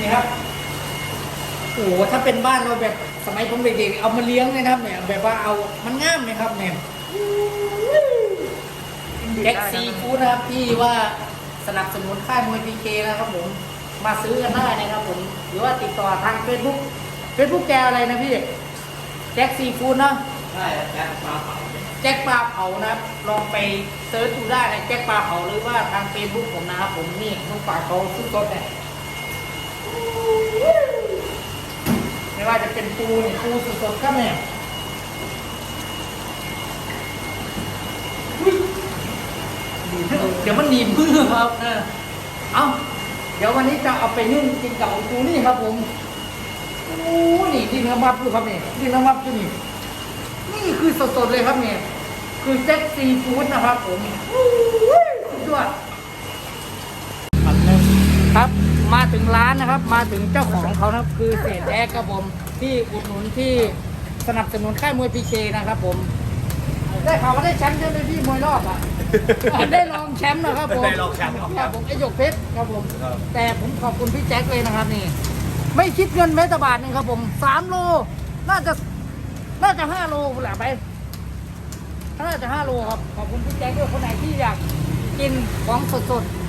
นี่ครับโอ้โหถ้าเป็นบ้านเราแบบสมัยผมเด็กๆเอามาเลี้ยงเลยนะครับเนี่ยแบบว่าเอามันง่ามไหมครับเนี่ยแจ็คซีฟู้ดนะครับที่ว่าสนับสนุนค่ายมวยพีเคนะครับผมมาซื้อกันได้นะครับผมหรือว่าติดต่อทางเฟซบุ๊กเฟซบุ๊กแกอะไรนะพี่แจ็คซีฟู้ดเนาะใช่แจ็คปลาเผาแจ็คปลาเผานะครับลองไปเซิร์ชดูได้นะแจ็คปลาเผาหรือว่าทางเฟซบุ๊กผมนะครับผมนี่ลูกปลาเขาสุดสดเนี่ย ไม่ว่าจะเป็นปูนี่ปูสดๆครับเนี่ยเดี๋ยวมันหนีบมือครับเออเอาเดี๋ยววันนี้จะเอาไปนึ่งกินกับปูนี่ครับผมโอ้นี่ดินน้ำมับดูครับเนี่ยดินน้ำมับดูนี่นี่คือสดๆเลยครับเนี่ยคือแจ็คซีฟู้ดนะครับผมอู้ยสุดยครับ มาถึงร้านนะครับ มาถึงเจ้าของเขานะครับ คือเศษแอกครับผมที่อุดหนุนที่สนับสนุนค่ายมวยพีเคนะครับผม ได้ข่าวว่าได้แชมป์ใช่ไหมพี่มวยรอบอะ ได้รองแชมป์นะครับผมได้ลองแชมป์คครัรับบผมไอหยกเพชรครับผมครับแต่ผมขอบคุณพี่แจ็คเลยนะครับนี่ ไม่คิดเงินแม้แต่บาทหนึงครับผมสามโล น่าจะน่าจะห้าโลแหละไป น่าจะห้าโลครับ ขอบคุณพี่แจ็คด้วยคนไหนที่อยากกินของสดๆ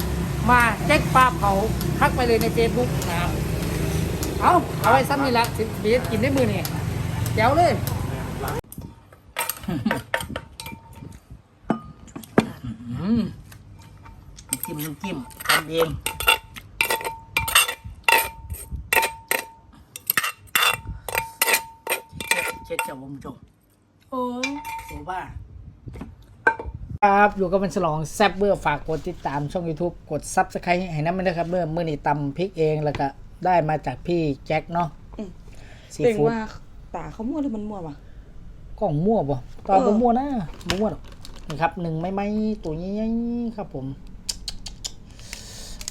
มาแจ็คปลาเผาทักไปเลยในเฟซบุ๊กนะครับ เอาเอาไว้ซ้ำนี่ละสิเบียกินได้มือนี่แจ๋วเลยอืมน้ำจิ้มน้ำจิ้มทำเองเช็ดเช็ดเจ้าวงจงโอ้ยโซบ้า ครับอยู่กับเป็นฉลองแซบเบอร์ฝากกดติดตามช่อง YouTube กดซับสไครต์ให้น้ำมันด้วยครับเมื่อมื่อนี้ตำพริกเองแล้วก็ได้มาจากพี่แจ็คเนาะอืม ซีเป่งฟู้ดว่าตาเขามั่วหรือมันมั่ววะ กล่องมั่วป่ะตอนเอผมอมั่วนะบ่มั่วหรอกนี่ครับหนึ่งไม้ไม้ตัวใหญ่ๆครับผม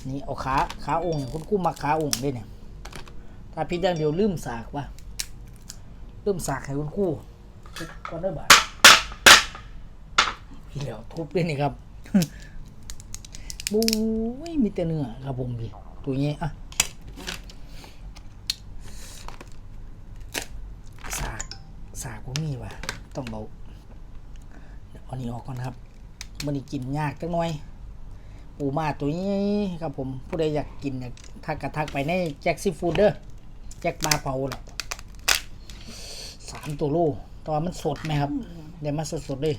นี่เอาขาขาองค์คุณกู้มาขาองค์ด้วยเนี่ยถ้าพี่อย่างเดียวลืมสากว่ะลืมสากให้คุณกู้ทุบก่อนได้บาท พี่เหลียวทุบด้วยนี่ครับบู๊ยมีแต่เนื้อครับผมพี่ตัวนี้อะสากสากผมมีว่ะต้องเบาเดี๋ยวอานี้ออกก่อนครับมันนี้กินยากจังหน่อย ปูมาตัวนี้ครับผมผู้ใดอยากกินเนี่ยทักกระทักไปในแจ็คซีฟูดเด้อแจ็คปลาเผาหรอกสามตัวโลแตอนมันสดไหมครับ เดี๋ยวมาสดสดๆเลย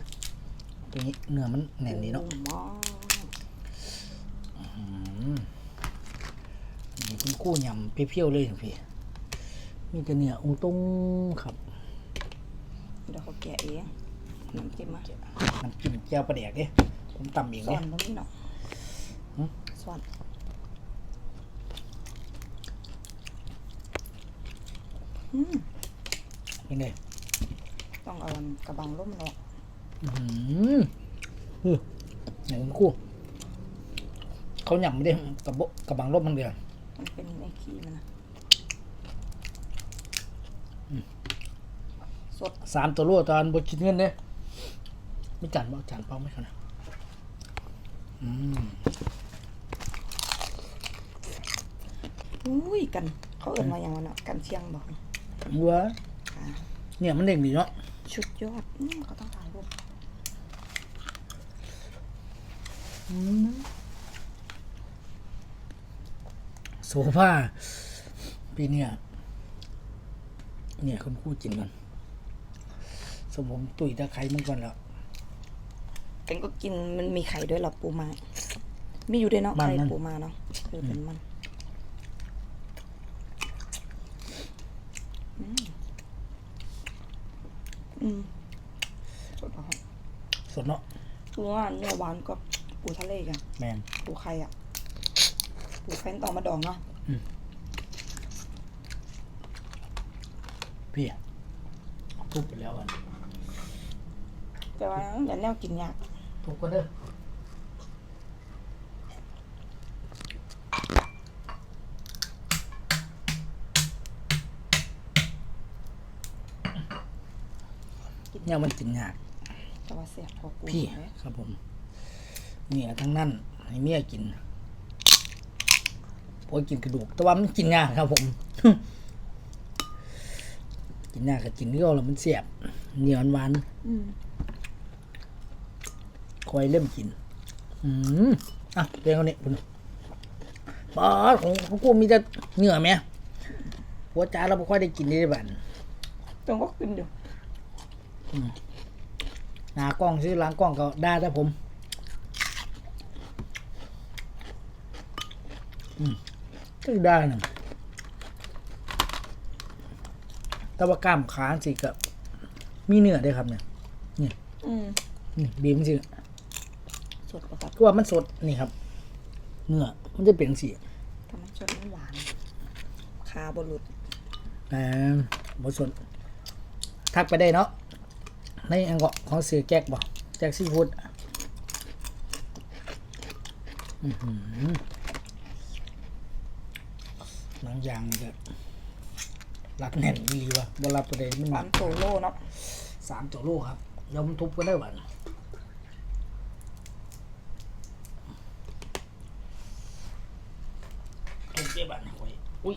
ตัวนี้เนื้อมันแน่นดีเนาะโอ้หมออืมนี่คุณกู้ยำเปรี้ยวๆเลยนะพี่ มีแต่เนื้อองตรงครับเดี๋ยวเขาแกะเองน้ำจิ้มมาน้ำจิ้มแจ่วปลาแดกเด้ผมตำเองสอเด้นตรงนี้เนาะหืมสอนอืมยังไงต้องเอากระบังร่มมันออก อืมอือไหนคุณกู้เขาหยำไม่ได้กระบะกระบังรบมันเดียวมันเป็นไอ้ขี้มันนะสดสามตัวโลตอนบดคิดเงินเนี่ยไม่จานบ่จานเปล่าไม่ขนาดอืมอุ้ยกัน เขาเอิ่นมาอย่างวันน่ะกันเชียงบอกวัวเนี่ยมันเด้งดีเนาะชุดยอดอืมเขาต้องถ่ายรูป โซฟาปีเนี่ยเนี่ยคุณครู่จินกันสมผมตุ๋ยตะไคร้มันก่อนแล้วเป็นก็กินมันมีไข่ด้วยเหรอปูมามีอยู่ด้วยเนาะมันไข่มันปูมาเนาะเออเป็นมันอืมอืมสดเหรอครับสดเนาะคือว่าเนื้อหวานก็ ปูทะเลกันแมน ปูไข่อะ ปูไข่ต่อมาดองเนาะพี่ทุบไปแล้วกันแต่ว่าอย่าแนวกินยากทุบก็เด้อเนี่ยมันกินยากแต่ว่าเสียบพอปูพี่เลยครับผม เนี่ยทั้งนั้นให้เมียกินพวกกินกระดูก แต่ว่ามันกินง่ายครับ ผม กินง่ายกับกินเนื้อแล้วมันเสียบเหนียวหวานอืมคอยเริ่มกิน อืมอะเรียงเอาเนี่ยคุณปอดของของกูมีแต่เนื้อไหมหัวจ้าเราไม่ค่อยได้กินได้บ้านตรงก็กินอยู่หน้ากล้องซื้อหล้างกล้องก็ได้แต่ผม อืม ก็ได้นะแต่ว่ากล้ามขาสิกับมีเนื้อด้วยครับเนี่ยอืมนี่บีมสิสดประกับก็ว่ามันสดนี่ครับ เนื้อมันจะเป็นสีทำมันสดมันหวานคาบหลุดอ่าบสดทักไปได้เนาะในอังกฤษของเสือแก๊กบอกแจ็คซีฟู้ดอื้อหือ หนังยางนี่ก็รัดแน่นอีหลีวะบรับประเด็นมันหหนัวากนโตโลเนาะสามตัวลูกครับยอมทุบกันได้หวันทุบได้บันหอยอุ้ย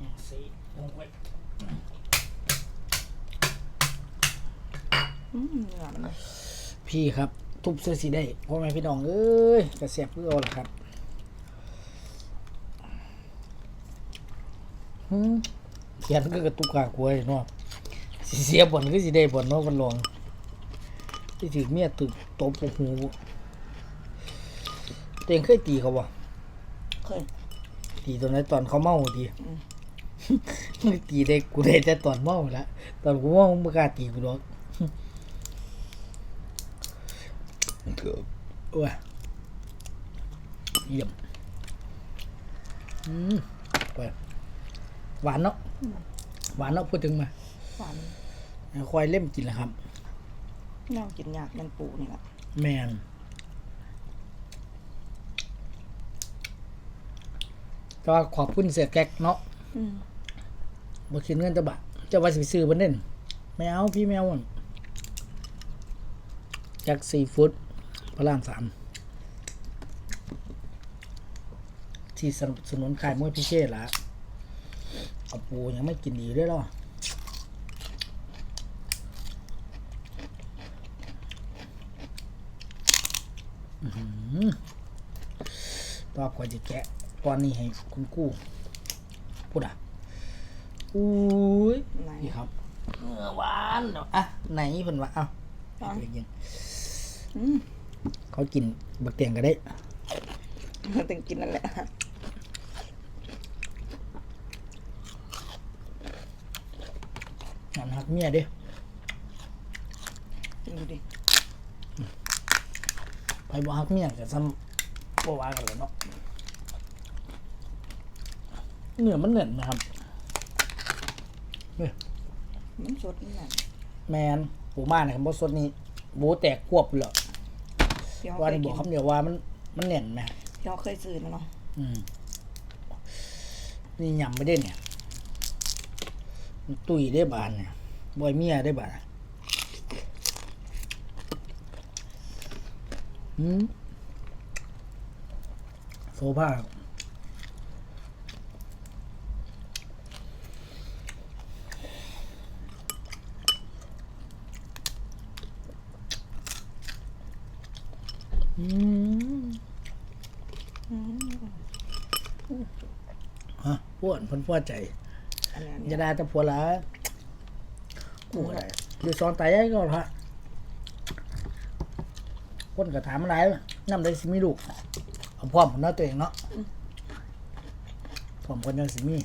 ยังสีลงไว้อืมเนื้อมันพี่ครับ ทุบเสื้อสีได้พ่อแม่พี่น้องเอ้ยกระเสียบเพื่อเอาละครับหืม เขียนก็กระตุกกากลัวเลยเนาะสิเสียบ่นก็สิได้บ่นเนาะมันลองที่ถือเมียตึกตบหูเต็งเคยตีเขาบ่เคยตีตอนนั้นตอนเขาเมาดีไม่ตีได้กูได้แต่ตอนเมาแล้วตอนกูเมาไม่กล้าตีกูหรอกโอ้ยเยี่ยมอืมไป หวานเนาะหวานเนาะพูดถึงมาหวานควายเล่มกินแล้วครับแนวกินยากยันปูนี่แหละแมนก็ขอบคุณเสียแก๊กเนาะอืมบ่คิดเงินจะบาทจะว่าสิไปซื้อบ่เด่นไม่เอาพี่แมวอะจากซีฟู้ดพระรามสามที่สนับสนุนขายมวยพิเชษละ เอาปูยังไม่กินดีด้วยหรออื้อหือต่อกว่าจะแกะตอนนี้ให้คุณกู้พูดอะอุ้ยไหนนี่ครับเนื้อหวานเนาะอะไหนเพิ่นว่าเอ้าอ๋อไปกินอืมเขากินบักเตียงก็ได้ถึงกินนั่นแหละ งานหัก เมียเด้กินดูดิไปบ่หักเมียก็ซ้ำบ่ว่ากันเลยเนาะเนื้อมันเน่นนะครับเว้ยมันสดนี่แหละแมนปูมาเนี่ยคำบ่สดนี่บูแตกควบเลยที่เขาว่าเคยนี่บกิอกนคำเดียวว่ามันมันเน่นไหมที่เขาเคยซื้อมาเนาะอืมนี่ยำไม่ได้เนี่ยมันตุยได้บานเนี่ย บอยเมียได้บานอืมโซฟาอืมอืมฮะพวดเพันพวดใจ อันนี้อันจะนี้ได้แต่ผัวละ กูก็ได้อยู่ซ้อนไตให้ก็ฮะคนก็ถามอะไรน้ำได้สิมีลูกเอาพร้อมของน้าตัวเองเนาะพร้อมคนยังสิมี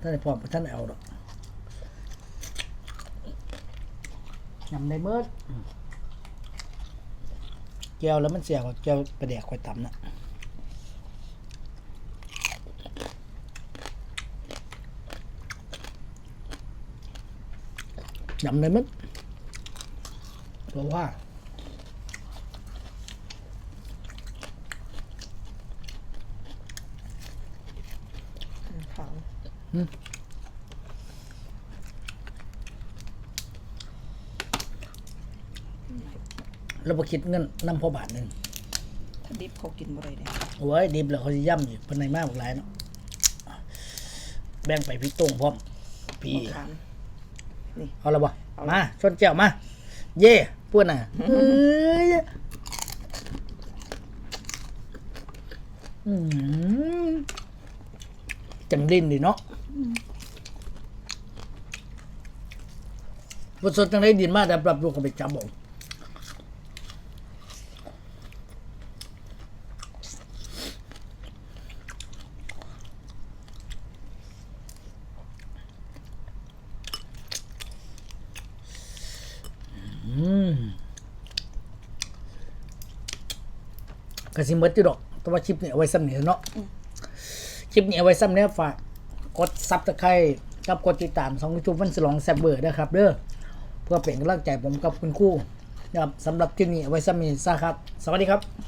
ท่านได้พร้อมท่านได้เอาดอกยำได้เมื่อแก้วแล้วมันเสียกว่าแก้วประเดี๋ยวค่อยตำนะ ยำได้มั้ยเพราะว่าอืมขาวเราบคิดเงินน้ำพอบาทหนึ่งถ้าดิบเขากินบ่ได้เด้โอ้ยดิบแล้วเขาจะย่ำอีกเป็นในมากหลายเนาะแบ่งไปพี่ต้งพร้อมพี่มะขาม เอาละบ่เอาละมาชนแก้วมา เย่พูดน่ะเอ้ยอืมจังดินดิเนาะวันสดจังได้ดินมากแต่ปรับลูกก็ไปจับบ่อื กระสิเมดอยู่ดอก แต่ว่าคลิปนี้เอาไว้ซ้ำเนี่ยเนาะคลิปนี้เอาไว้ซ้ำเนี่ยฝากกดซับตะไคร้กับกดติดตามสองยูทูบวันสลองแซบเบอร์นะครับเด้อเพื่อเป็นกำลังใจผมกับคุณครู่นะครับสำหรับคลิปนี้เอาไว้ซ้ำนี้ซะครับ สวัสดีครับ